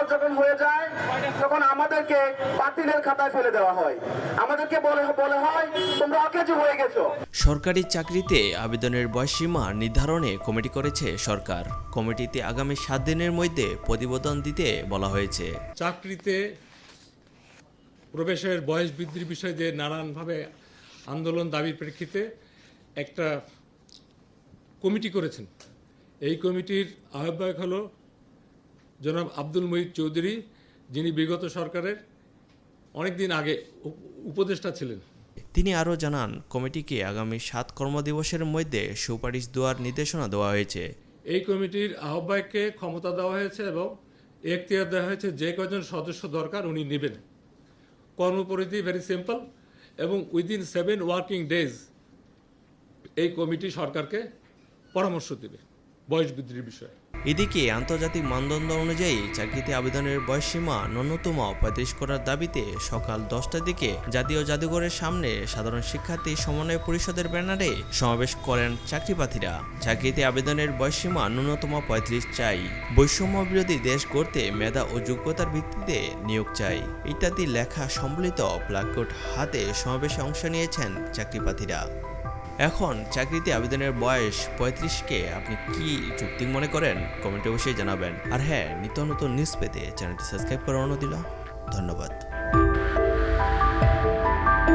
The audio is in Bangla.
মাস যখন হয়ে যায় তখন আমাদেরকে বাতিলের খাতায় ফেলে দেওয়া হয়। আমাদেরকে বলে বলে হয় তোমরা অকেজো হয়ে গেছো। সরকারি চাকরিতে আবেদনের বয়সসীমা নির্ধারণে কমিটি করেছে সরকার। কমিটিতে আগামী সাত দিনের মধ্যে প্রতিবেদন দিতে বলা হয়েছে। চাকরিতে প্রবেশের বয়স বৃদ্ধির বিষয়ে যে নানানভাবে আন্দোলন দাবির প্রেক্ষিতে একটা কমিটি করেছেন। এই কমিটির আহ্বায়ক হল জনাব আব্দুল মহিদ চৌধুরী যিনি বিগত সরকারের অনেক দিন আগে উপ- উপদেষ্টা ছিলেন। তিনি আরও জানান কমিটিকে আগামী সাত কর্মদিবসের মধ্যে সুপারিশ দেওয়ার নির্দেশনা দেওয়া হয়েছে। এই কমিটির আহ্বায়ককে ক্ষমতা দেওয়া হয়েছে এবং এখতিয়ার দেওয়া হয়েছে যে কজন সদস্য দরকার উনি নেবেন। কর্মপরিধি ভেরি সিম্পল এবং উইদিন সেভেন ওয়ার্কিং ডেজ এই কমিটি সরকারকে পরামর্শ দেবে বয়স বৃদ্ধির বিষয়ে। এদিকে আন্তর্জাতিক মানদণ্ড অনুযায়ী চাকরিতে আবেদনের বয়সসীমা ন্যূনতম পঁয়ত্রিশ করার দাবিতে সকাল দশটার দিকে জাতীয় জাদুঘরের সামনে সাধারণ শিক্ষার্থী সমন্বয় পরিষদের ব্যানারে সমাবেশ করেন চাকরিপ্রার্থীরা। চাকরিতে আবেদনের বয়সসীমা ন্যূনতম পঁয়ত্রিশ চাই। বৈষম্য বিরোধী দেশ গড়তে মেধা ও যোগ্যতার ভিত্তিতে নিয়োগ চাই। ইত্যাদি লেখা সম্বলিত প্লাকউড হাতে সমাবেশে অংশ নিয়েছেন চাকরিপ্রার্থীরা। এখন চাকরিতে আবেদনের বয়স পঁয়ত্রিশকে, আপনি কি যুক্তি মনে করেন? কমেন্টে অবশ্যই জানাবেন। আর হ্যাঁ নিত্য নতুন নিউজ পেতে চ্যানেলটি সাবস্ক্রাইব করার দিল ধন্যবাদ।